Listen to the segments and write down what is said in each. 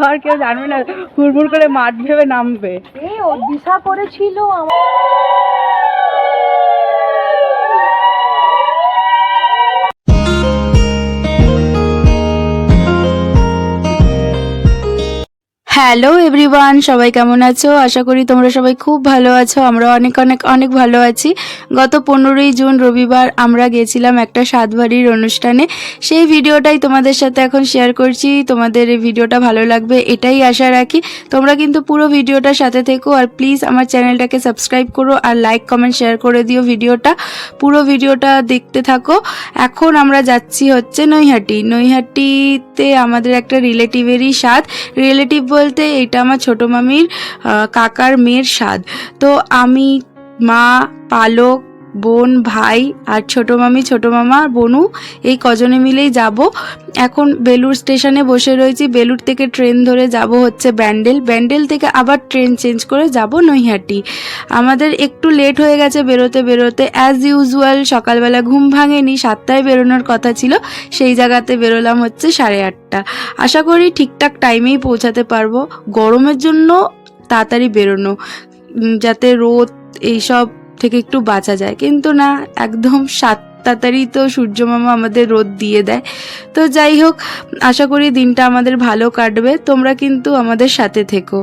ধর কেউ জানবে না হুড়মুড় করে মাঠ ভেবে নামবে। ও দিশা করেছিল আমার। হ্যালো এভরিওয়ান সবাই কেমন আছো? আশা করি তোমরা সবাই খুব ভালো আছো। আমরা অনেক অনেক অনেক ভালো আছি। গত পনেরোই জুন রবিবার আমরা গেছিলাম একটা সাতবাড়ির অনুষ্ঠানে। সেই ভিডিওটাই তোমাদের সাথে এখন শেয়ার করছি। তোমাদের এই ভিডিওটা ভালো লাগবে, এটাই আশা রাখি। তোমরা কিন্তু পুরো ভিডিওটার সাথে থেকো আর প্লিজ আমার চ্যানেলটাকে সাবস্ক্রাইব করো আর লাইক কমেন্ট শেয়ার করে দিও ভিডিওটা। পুরো ভিডিওটা দেখতে থাকো। এখন আমরা যাচ্ছি হচ্ছে নৈহাটি। নৈহাটিতে আমাদের একটা রিলেটিভেরই স্বাদ রিলেটিভ বলতে এটা আমার ছোট মামির কাকার মেয়ের স্বাদ। তো আমি মা পালক বোন, ভাই আর ছোটো মামি, ছোটো মামা আর বনু, এই কজনে মিলেই যাব। এখন বেলুর স্টেশনে বসে রয়েছি। বেলুর থেকে ট্রেন ধরে যাব হচ্ছে ব্যান্ডেল। ব্যান্ডেল থেকে আবার ট্রেন চেঞ্জ করে যাব নৈহাটি। আমাদের একটু লেট হয়ে গেছে বেরোতে বেরোতে। অ্যাজ ইউজুয়াল সকালবেলা ঘুম ভাঙেনি, সাতটায় বেরোনোর কথা ছিল। সেই জায়গাতে বেরোলাম হচ্ছে সাড়ে আটটা। আশা করি ঠিকঠাক টাইমেই পৌঁছাতে পারব। গরমের জন্য তাড়াতাড়ি বেরোনো। যাতে রোদ, এইসব থেকে একটু বাঁচা যায়। কিন্তু না, একদম সাত তাড়াতাড়ি তো সূর্যমামা আমাদের রোদ দিয়ে দেয়। তো যাই হোক, আশা করি দিনটা আমাদের ভালো কাটবে। তোমরা কিন্তু আমাদের সাথে থেকো।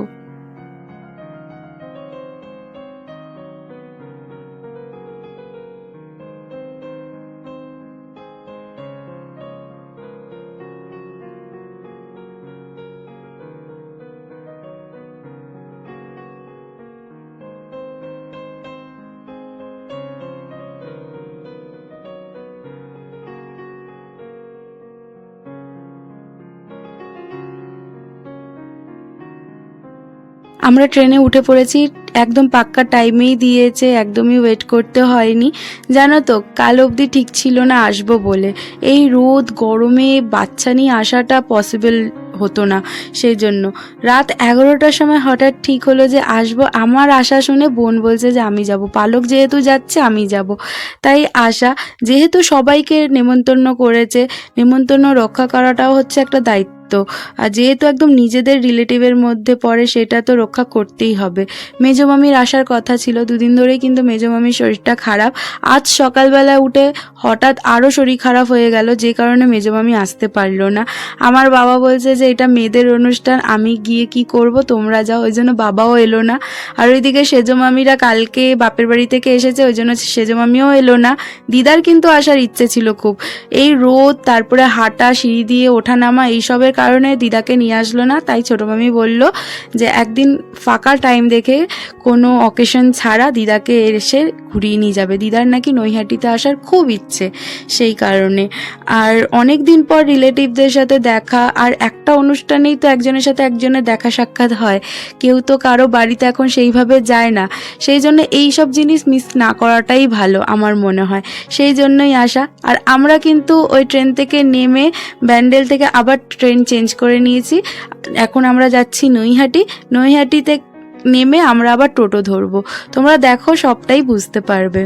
আমরা ট্রেনে উঠে পড়েছি, একদম পাক্কা টাইমেই দিয়েছে, একদমই ওয়েট করতে হয়নি। জানো তো, কাল অবধি ঠিক ছিল না আসব বলে। এই রোদ, গরমে বাচ্চা নিয়ে আসাটা পসিবল হতো না সেই জন্য রাত এগারোটার সময় হঠাৎ ঠিক হলো যে আসব। আমার আশা শুনে বোন বলছে যে আমি যাব। পালক যেহেতু যাচ্ছে, আমি যাব। তাই আশা, যেহেতু সবাইকে নেমন্তন্ন করেছে, নেমন্তন্ন রক্ষা করাটাও হচ্ছে একটা দায়িত্ব। আর যেহেতু একদম নিজেদের রিলেটিভের মধ্যে পড়ে, সেটা তো রক্ষা করতেই হবে। মেজো মামির আসার কথা ছিল, দুদিন ধরেই কিন্তু মেজো মামির শরীরটা খারাপ। আজ সকালবেলা উঠে হঠাৎ আরও শরীর খারাপ হয়ে গেল, যে কারণে মেজো মামি আসতে পারল না। আমার বাবা বলছে যে, এটা মেয়েদের অনুষ্ঠান, আমি গিয়ে কি করব? তোমরা যাও। ওই জন্য বাবাও এলো না। আর ওইদিকে সেজো মামিরা কালকে বাপের বাড়ি থেকে এসেছে, ওই জন্য সেজো মামিও এলো না। দিদার কিন্তু আসার ইচ্ছে ছিল খুব। এই রোদ, তারপরে হাঁটা, সিঁড়ি দিয়ে ওঠানামা, এইসবের কারণে দিদাকে নিয়ে আসলো না, তাই ছোটো মামি বলল যে একদিন ফাঁকা টাইম দেখে কোনো অকেশন ছাড়া দিদাকে এসে ঘুরিয়ে নিয়ে যাবে। দিদার নাকি নৈহাটিতে আসার খুব ইচ্ছে সেই কারণে। আর অনেক দিন পর রিলেটিভদের সাথে দেখা, আর একটা অনুষ্ঠানেই তো একজনের সাথে একজনের দেখা সাক্ষাৎ হয়। কেউ তো কারও বাড়িতে এখন সেইভাবে যায় না। সেই জন্য এই সব জিনিস মিস না করাটাই ভালো আমার মনে হয়। সেই জন্যই আসা। আর আমরা কিন্তু ওই ট্রেন থেকে নেমে ব্যান্ডেল থেকে আবার ট্রেন চেঞ্জ করে নিয়েছি। এখন আমরা যাচ্ছি নৈহাটি। নৈহাটিতে নেমে আমরা আবার টোটো ধরবো। তোমরা দেখো সবটাই বুঝতে পারবে।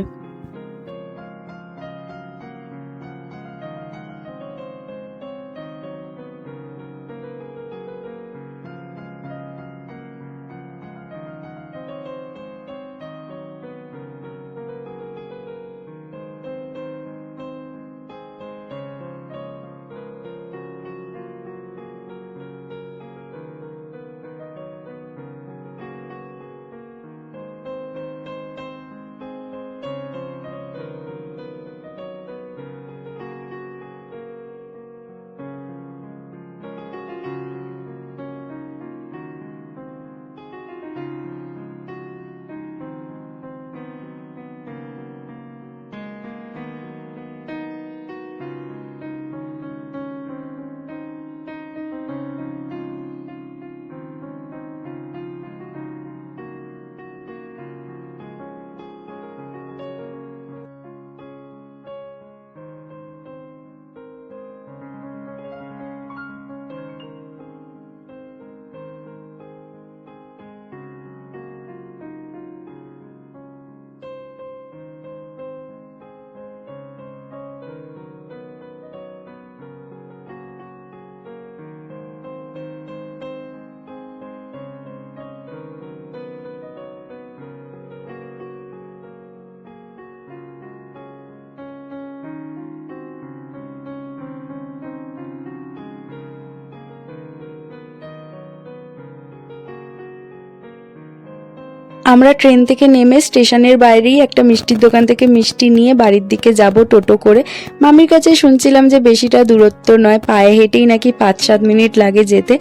আমরা ট্রেন থেকে নেমে স্টেশনের বাইরেই একটা মিষ্টির দোকান থেকে মিষ্টি নিয়ে বাড়ির দিকে যাব টোটো করে। মামির কাছে শুনছিলাম যে বেশিটা দূরত্ব নয়, পায়ে হেঁটেই নাকি পাঁচ সাত মিনিট লাগে যেতে।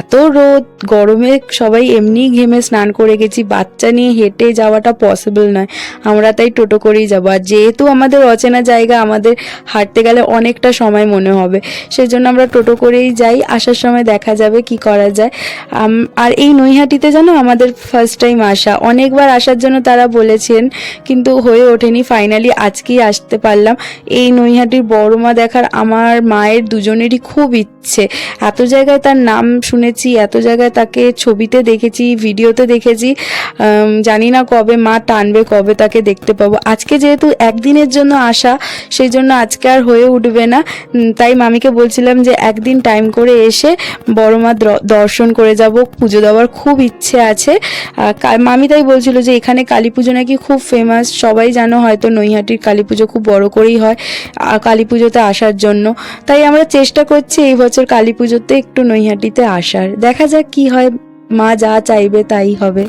এত রোদ, গরমে সবাই এমনিই ঘেমে স্নান করে গেছি, বাচ্চা নিয়ে হেঁটে যাওয়াটা পসিবল নয়। আমরা তাই টোটো করেই যাব। আর যেহেতু আমাদের অচেনা জায়গা, আমাদের হাঁটতে গেলে অনেকটা সময় মনে হবে। সেই জন্য আমরা টোটো করেই যাই। আসার সময় দেখা যাবে কি করা যায়। আর এই নৈহাটিতে যেন আমাদের ফার্স্ট টাইম আসা। অনেকবার আসার জন্য তারা বলেছেন, কিন্তু হয়ে ওঠেনি। ফাইনালি আজকেই আসতে পারলাম। এই নৈহাটির বড় মা দেখার আমার মায়ের দুজনেরই খুব ইচ্ছে। এত জায়গায় তার নাম শুনেছি, এত জায়গায় তাকে ছবিতে দেখেছি, ভিডিওতে দেখেছি। জানি না কবে মা টানবে, কবে তাকে দেখতে পাবো। আজকে যেহেতু একদিনের জন্য আসা, সেই জন্য আজকে আর হয়ে উঠবে না। তাই মামিকে বলছিলাম যে একদিন টাইম করে এসে বড় মা দর্শন করে যাব। পুজো দেওয়ার খুব ইচ্ছে আছে। মামি তাই বলছিল যে এখানে কালী পুজো নাকি খুব ফেমাস সবাই জানো হয়তো নৈহাটির কালী পুজো খুব বড় করেই হয় কালী পুজোতে আসার জন্য। তাই আমরা চেষ্টা করছি এই বছর কালী পুজোতে একটু নৈহাটিতে আসার। দেখা যাক কি হয়, মা যা চাইবে তাই হবে।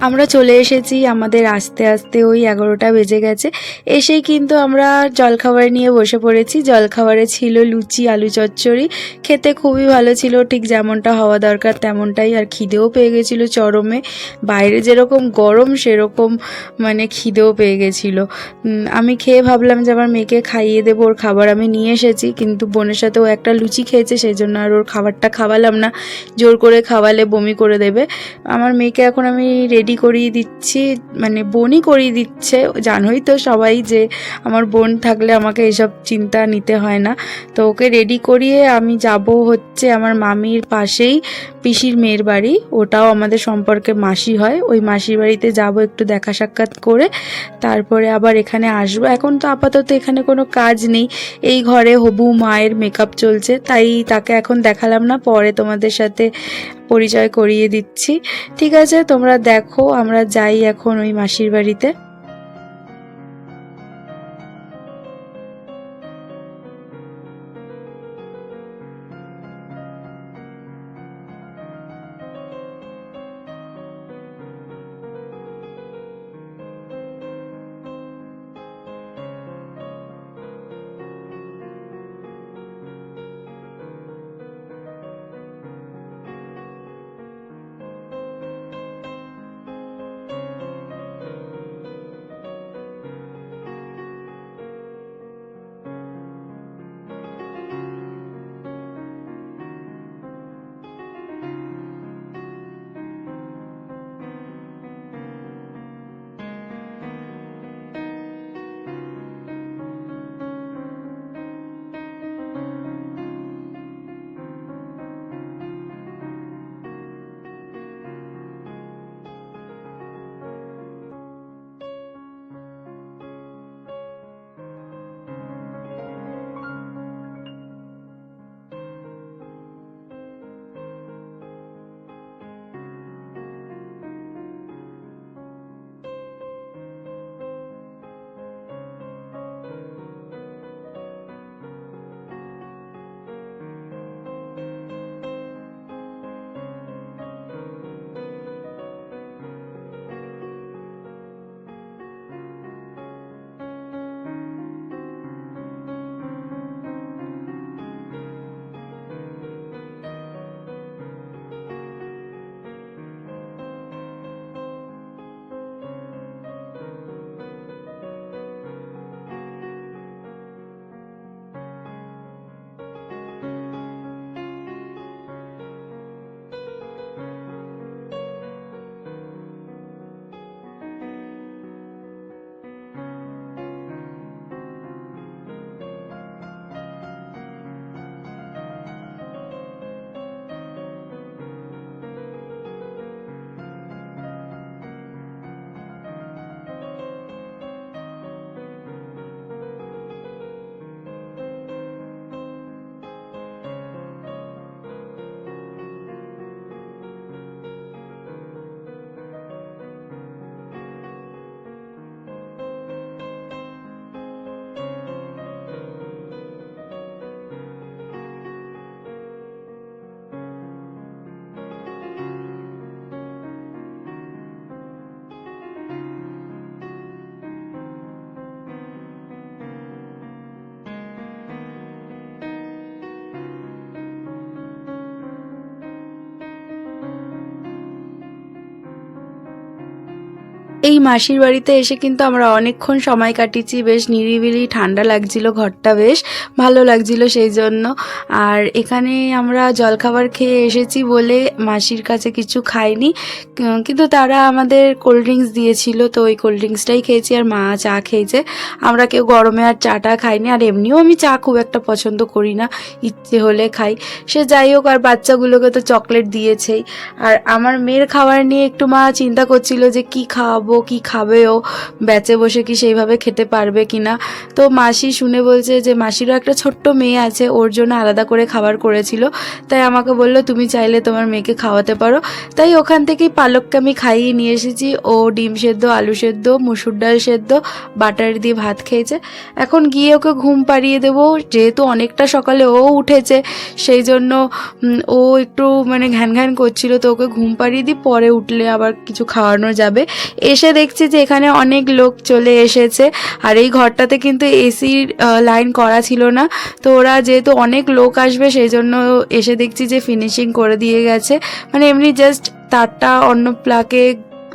আমরা চলে এসেছি আমাদের আস্তে আস্তে ওই এগারোটা বেজে গেছে। এসেই কিন্তু আমরা জলখাবার নিয়ে বসে পড়েছি। জলখাবারে ছিল লুচি, আলু চচ্চড়ি। খেতে খুবই ভালো ছিল। ঠিক যেমনটা হওয়া দরকার তেমনটাই আর খিদেও পেয়ে গেছিল চরমে। বাইরে যেরকম গরম, সেরকম মানে খিদেও পেয়ে গেছিল। আমি খেয়ে ভাবলাম যে আমার মেয়েকে খাইয়ে দেবো, ওর খাবার আমি নিয়ে এসেছি। কিন্তু বোনের সাথে ও একটা লুচি খেয়েছে, সেই জন্য আর ওর খাবারটা খাওয়ালাম না। জোর করে খাওয়ালে বমি করে দেবে। আমার মেয়েকে এখন আমি রেডি করিয়ে দিচ্ছি মানে বোনই করিয়ে দিচ্ছে। জানোই তো সবাই যে আমার বোন থাকলে আমাকে এসব চিন্তা নিতে হয় না। তো ওকে রেডি করিয়ে আমি যাব হচ্ছে আমার মামির পাশেই। পিসির মেয়ের বাড়ি, ওটাও আমাদের সম্পর্কে মাসি হয়। ওই মাসির বাড়িতে যাব একটু দেখা সাক্ষাৎ করে, তারপরে আবার এখানে আসব। এখন তো আপাতত এখানে কোনো কাজ নেই। এই ঘরে হবু মায়ের মেকআপ চলছে, তাই তাকে এখন দেখালাম না, পরে তোমাদের সাথে পরিচয় করিয়ে দিচ্ছি। ঠিক আছে, তোমরা দেখো, আমরা যাই এখন ওই মাসির বাড়িতে। এই মাসির বাড়িতে এসে কিন্তু আমরা অনেকক্ষণ সময় কাটিয়েছি। বেশ নিরিবিলি ঠান্ডা লাগছিল ঘরটা বেশ, ভালো লাগছিল সেই জন্য। আর এখানে আমরা জলখাবার খেয়ে এসেছি বলে মাসির কাছে কিছু খাইনি। কিন্তু তারা আমাদের কোল্ড ড্রিঙ্কস দিয়েছিল, তো ওই কোল্ড ড্রিঙ্কসটাই খেয়েছি আর মা চা খেয়েছে। আমরা কেউ গরমে আর চাটা খাইনি, আর এমনিও আমি চা খুব একটা পছন্দ করি না, ইচ্ছে হলে খাই। সে যাই হোক, আর বাচ্চাগুলোকে তো চকলেট দিয়েছেই। আর আমার মেয়ের খাবার নিয়ে একটু মা চিন্তা করছিল যে কি খাওয়াবো। কি খাবে ও ব্যাচে বসে কি সেইভাবে খেতে পারবে কি না তো মাসি শুনে বলছে যে মাসিরও একটা ছোট্ট মেয়ে আছে, ওর জন্য আলাদা করে খাবার করেছিল। তাই আমাকে বলল, তুমি চাইলে তোমার মেয়েকে খাওয়াতে পারো। তাই ওখান থেকেই পালককে আমি খাইয়ে নিয়ে এসেছি। ও ডিম সেদ্ধ, আলু সেদ্ধ, মুসুর ডাল সেদ্ধ, বাটার দিয়ে ভাত খেয়েছে। এখন গিয়ে ওকে ঘুম পাড়িয়ে দেবো, যেহেতু অনেকটা সকালে ও উঠেছে, সেই জন্য ও একটু মানে ঘ্যান ঘ্যান করছিল, তো ওকে ঘুম পাড়িয়ে দিই, পরে উঠলে আবার কিছু খাওয়ানো যাবে। এসে দেখছি যে এখানে অনেক লোক চলে এসেছে। আর এই ঘরটাতে কিন্তু এসির লাইন করা ছিল না। তো ওরা যেহেতু অনেক লোক আসবে সেই জন্য এসে দেখছি যে ফিনিশিং করে দিয়ে গেছে। মানে এমনি জাস্ট তারটা অন্য প্লাকে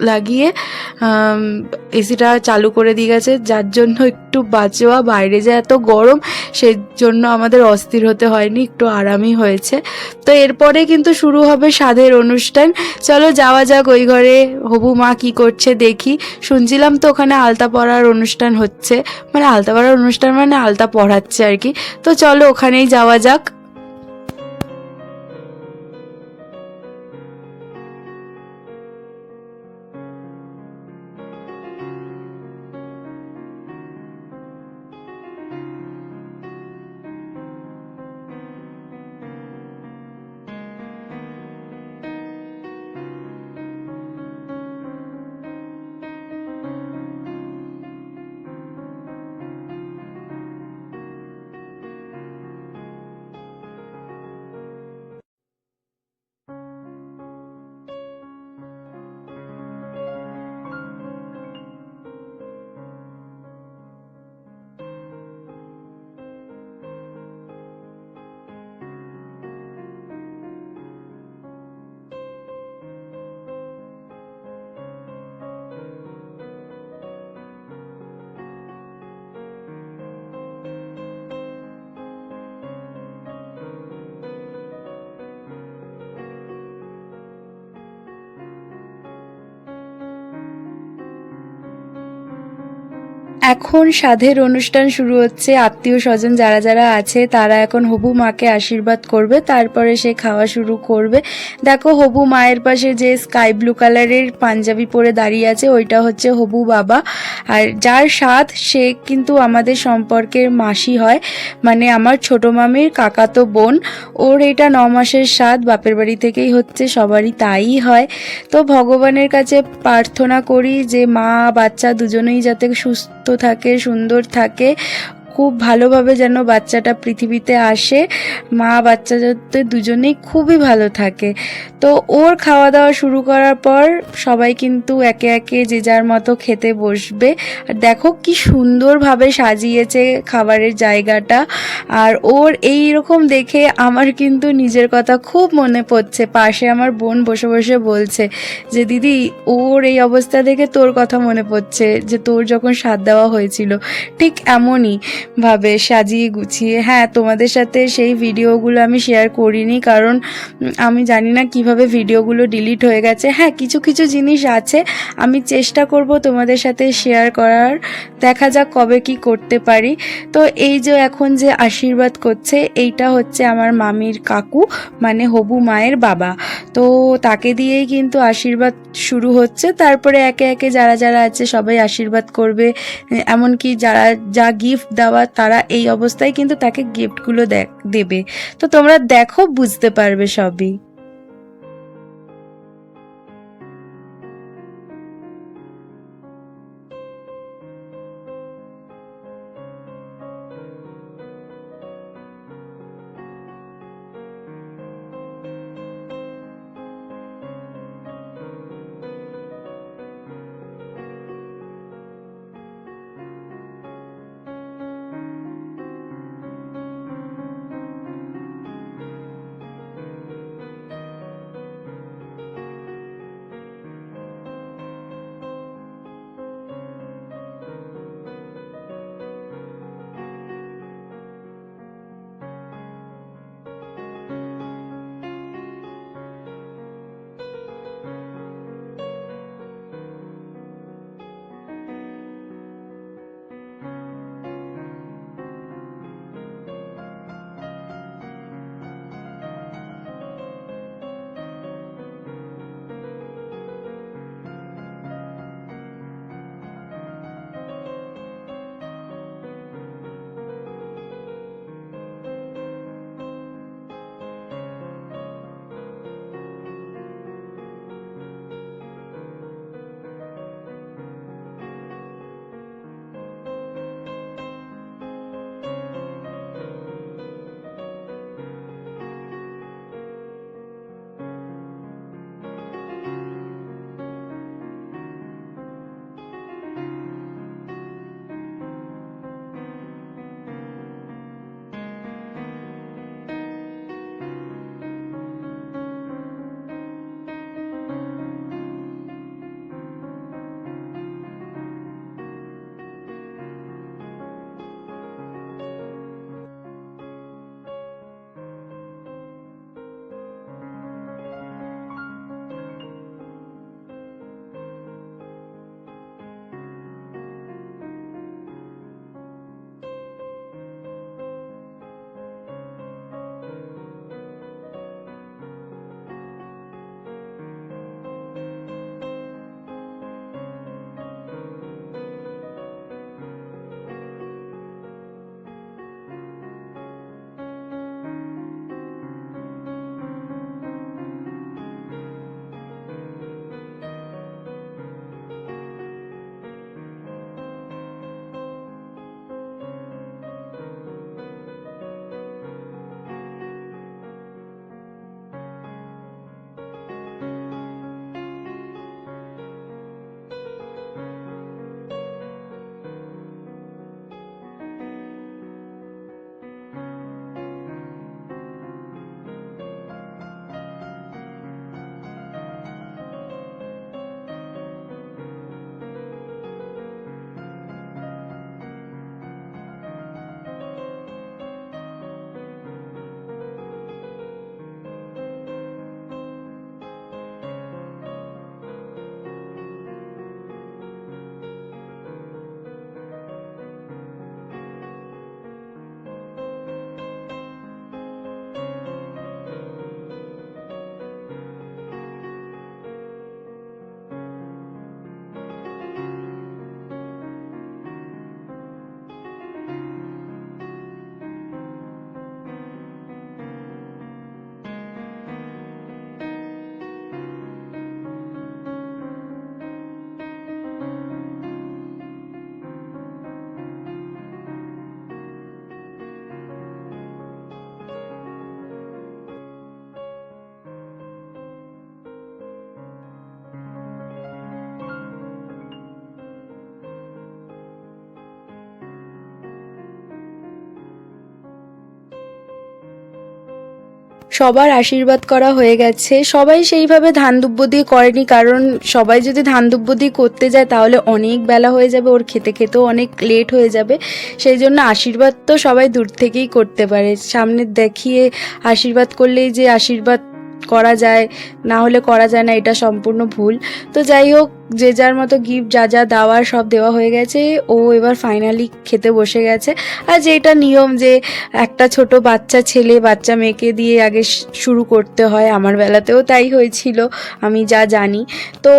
লাগিয়ে এসিটা চালু করে দিয়ে গেছে। যার জন্য একটু বাঁচোয়া বাইরে যে এত গরম সেই জন্য আমাদের অস্থির হতে হয়নি, একটু আরামই হয়েছে। তো এরপরে কিন্তু শুরু হবে স্বাদের অনুষ্ঠান। চলো যাওয়া যাক ওই ঘরে, হবু মা কি করছে দেখি। শুনছিলাম তো ওখানে আলতা পড়ার অনুষ্ঠান হচ্ছে। মানে আলতা পড়ার অনুষ্ঠান মানে আলতা পড়াচ্ছে আর কি। তো চলো ওখানেই যাওয়া যাক। এখন সাধের অনুষ্ঠান শুরু হচ্ছে। আত্মীয় স্বজন যারা যারা আছে, তারা এখন হবু মাকে আশীর্বাদ করবে, তারপরে সে খাওয়া শুরু করবে। দেখো, হবু মায়ের পাশে যে স্কাই ব্লু কালারের পাঞ্জাবি পরে দাঁড়িয়ে আছে, ওইটা হচ্ছে হবু বাবা। আর যার স্বাদ সে কিন্তু আমাদের সম্পর্কের মাসি হয়। মানে আমার ছোট মামির কাকাতো বোন, ওর এটা ন মাসের স্বাদ বাপের বাড়ি থেকেই হচ্ছে, সবারই তাই হয়। তো ভগবানের কাছে প্রার্থনা করি যে মা, বাচ্চা দুজনেই যাতে সুস্থ থাকে। সুন্দর থাকে। খুব ভালোভাবে যেন বাচ্চাটা পৃথিবীতে আসে। মা, বাচ্চা যাতে দুজনেই খুবই ভালো থাকে। তো ওর খাওয়া দাওয়া শুরু করার পর সবাই কিন্তু একে একে যে যার মতো খেতে বসবে। আর দেখো কি সুন্দরভাবে সাজিয়েছে খাবারের জায়গাটা। আর ওর এই রকম দেখে আমার কিন্তু নিজের কথা খুব মনে পড়ছে। পাশে আমার বোন বসে বসে বলছে যে, দিদি, ওর এই অবস্থা দেখে তোর কথা মনে পড়ছে যে, তোর যখন স্বাদ দেওয়া হয়েছিল, ঠিক এমনই। ভাবে সাজিয়ে গুছিয়ে হ্যাঁ তোমাদের সাথে সেই ভিডিওগুলো আমি শেয়ার করিনি কারণ আমি জানি না কীভাবে ভিডিওগুলো ডিলিট হয়ে গেছে। হ্যাঁ কিছু কিছু জিনিস আছে, আমি চেষ্টা করব তোমাদের সাথে শেয়ার করার। দেখা যাক কবে কি করতে পারি। তো এই যে এখন যে আশীর্বাদ করছে, এইটা হচ্ছে আমার মামির কাকু মানে হবু মায়ের বাবা। তো তাকে দিয়েই কিন্তু আশীর্বাদ শুরু হচ্ছে। তারপরে একে একে যারা যারা আছে সবাই আশীর্বাদ করবে। এমনকি যারা, যা গিফট দেওয়া তারা এই অবস্থায় কিন্তু তাকে গিফটগুলো দেখ দেবে। তো তোমরা দেখো বুঝতে পারবে সবই। সবার আশীর্বাদ করা হয়ে গেছে। সবাই সেইভাবে ধান দুব্য দিয়ে করেনি, কারণ সবাই যদি ধান দুব্য দিয়ে করতে যায়, তাহলে অনেক বেলা হয়ে যাবে, ওর খেতে খেতেও অনেক লেট হয়ে যাবে। সেই জন্য আশীর্বাদ তো সবাই দূর থেকেই করতে পারে। সামনে দেখিয়ে আশীর্বাদ করলেই যে আশীর্বাদ করা যায়, না হলে করা যায় না, এটা সম্পূর্ণ ভুল। তো যাই হোক যে যার মতো গিফট যা যা দেওয়ার সব দেওয়া হয়ে গেছে, ও এবার ফাইনালি খেতে বসে গেছে। আর যেটা নিয়ম যে একটা ছোট বাচ্চা ছেলে বাচ্চা মেয়েকে দিয়ে আগে শুরু করতে হয় আমার বেলাতেও তাই হয়েছিল, আমি যা জানি। তো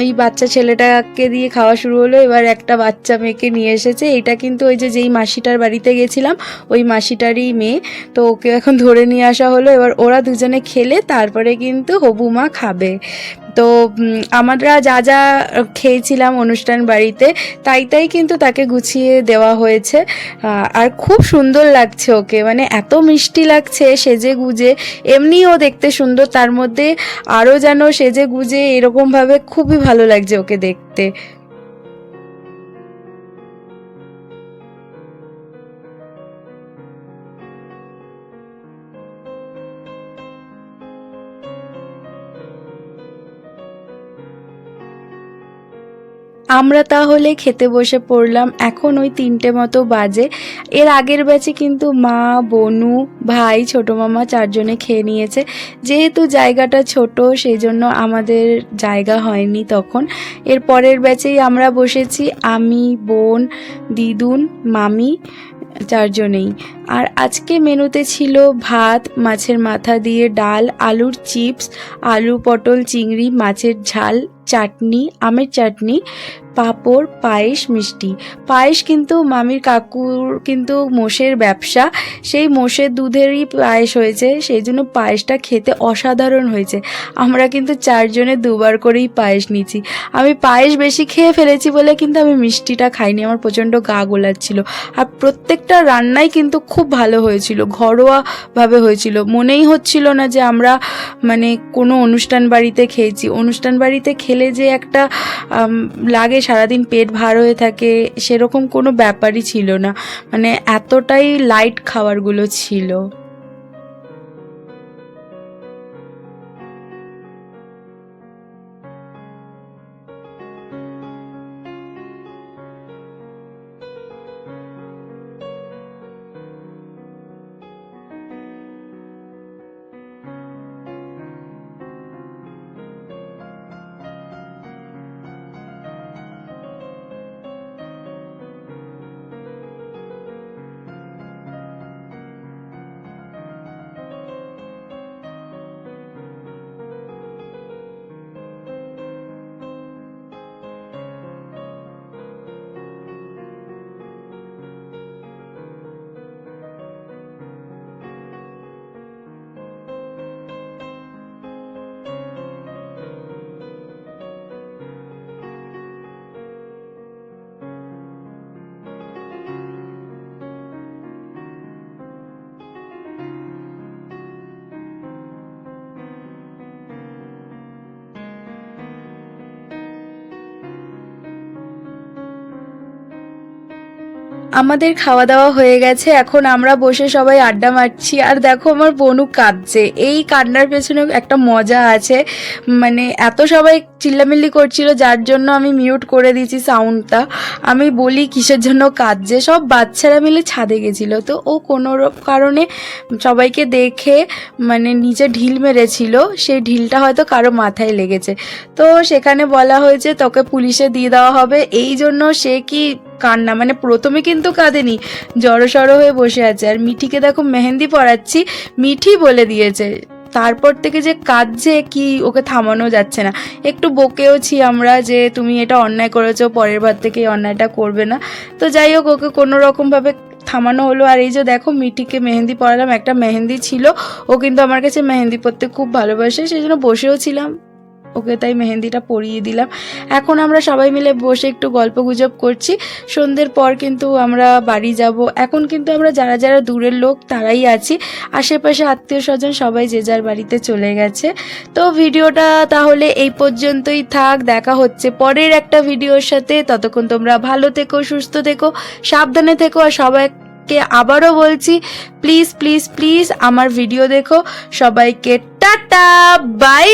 ওই বাচ্চা ছেলেটাকে দিয়ে খাওয়া শুরু হলো, এবার একটা বাচ্চা মেয়েকে নিয়ে এসেছে। এটা কিন্তু ওই যে, যেই মাসিটার বাড়িতে গেছিলাম, ওই মাসিটারই মেয়ে। তো ওকে এখন ধরে নিয়ে আসা হলো, এবার ওরা দুজনে খেলে, তারপরে কিন্তু হবুমা খাবে। তো আমরা যা যা খেয়েছিলাম অনুষ্ঠান বাড়িতে, তাই তাই কিন্তু তাকে গুছিয়ে দেওয়া হয়েছে। আর খুব সুন্দর লাগছে ওকে মানে এত মিষ্টি লাগছে সেজে গুজে এমনি ও দেখতে সুন্দর, তার মধ্যে আরও যেন সেজে গুজে এরকমভাবে খুবই ভালো লাগছে ওকে দেখতে। আমরা তাহলে খেতে বসে পড়লাম এখন ওই তিনটে মতো বাজে। এর আগের ব্যাচে কিন্তু মা, বনু, ভাই, ছোটো মামা চারজনে খেয়ে নিয়েছে। যেহেতু জায়গাটা ছোট সেই জন্য আমাদের জায়গা হয়নি তখন। এর পরের ব্যাচেই আমরা বসেছি, আমি, বোন, দিদুন, মামি চারজনেই। আর আজকে মেনুতে ছিল ভাত, মাছের মাথা দিয়ে ডাল, আলুর চিপস, আলু পটল, চিংড়ি, মাছের ঝাল, চাটনি, আমের চাটনি, পাঁপড়, পায়েস, মিষ্টি। পায়েস কিন্তু মামির কাকুর কিন্তু মোষের ব্যবসা। সেই মোষের দুধেরই পায়েস হয়েছে, সেই জন্য পায়েসটা খেতে অসাধারণ হয়েছে। আমরা কিন্তু চারজনে দুবার করেই পায়েস নিয়েছি। আমি পায়েস বেশি খেয়ে ফেলেছি বলে কিন্তু আমি মিষ্টিটা খাইনি, আমার প্রচণ্ড গা গোলাচ্ছিল। আর প্রত্যেকটা রান্নাই কিন্তু খুব ভালো হয়েছিল ঘরোয়াভাবে হয়েছিল। মনেই হচ্ছিল না যে আমরা মানে কোনো অনুষ্ঠান বাড়িতে খেয়েছি। অনুষ্ঠান বাড়িতে খেলে যে একটা লাগে সারাদিন পেট ভার হয়ে থাকে, সেরকম কোনো ব্যাপারই ছিল না। মানে এতটাই লাইট খাবারগুলো ছিল। আমাদের খাওয়া দাওয়া হয়ে গেছে, এখন আমরা বসে সবাই আড্ডা মারছি। আর দেখো আমার বনু কাঁদছে। এই কান্নার পেছনে একটা মজা আছে। মানে এত সবাই চিল্লামিল্লি করছিল, যার জন্য আমি মিউট করে দিয়েছি সাউন্ডটা আমি বলি, কিসের জন্য কাঁদছে? সব বাচ্চারা মিলে ছাদে গেছিল। তো ও কোনো কারণে সবাইকে দেখে মানে নিচে ঢিল মেরেছিল। সেই ঢিলটা হয়তো কারও মাথায় লেগেছে। তো সেখানে বলা হয়েছে, তোকে পুলিশে দিয়ে দেওয়া হবে। এই জন্য সে কি কান্না মানে প্রথমে কিন্তু কাঁদেনি, জড়সড় হয়ে বসে আছে। আর মিঠিকে দেখো মেহেন্দি পরাচ্ছি, মিঠি বলে দিয়েছে। তারপর থেকে যে কাঁদছে, কি ওকে থামানো যাচ্ছে না। একটু বকেওছি আমরা যে তুমি এটা অন্যায় করেছ, পরের বার থেকে এই অন্যায়টা করবে না। তো যাই হোক, ওকে কোনো রকমভাবে থামানো হলো। আর এই যে দেখো, মিঠিকে মেহেন্দি পরালাম। একটা মেহেন্দি ছিল, ও কিন্তু আমার কাছে মেহেন্দি পরতে খুব ভালোবাসে, সেই জন্য বসেও ছিলাম। ওকে তাই মেহেন্দিটা পরিয়ে দিলাম। এখন আমরা সবাই মিলে বসে একটু গল্প গুজব করছি। সন্ধ্যের পর কিন্তু আমরা বাড়ি যাব। এখন কিন্তু আমরা যারা যারা দূরের লোক তারাই আছি। আশেপাশে আত্মীয় স্বজন সবাই যে যার বাড়িতে চলে গেছে। তো ভিডিওটা তাহলে এই পর্যন্তই থাক। দেখা হচ্ছে পরের একটা ভিডিওর সাথে। ততক্ষণ তোমরা ভালো থেকো, সুস্থ থেকো, সাবধানে থেকো। আর সবাই সবাইকে আবারও বলছি প্লিজ প্লিজ প্লিজ আমার ভিডিও দেখো। সবাইকে টাটা বাই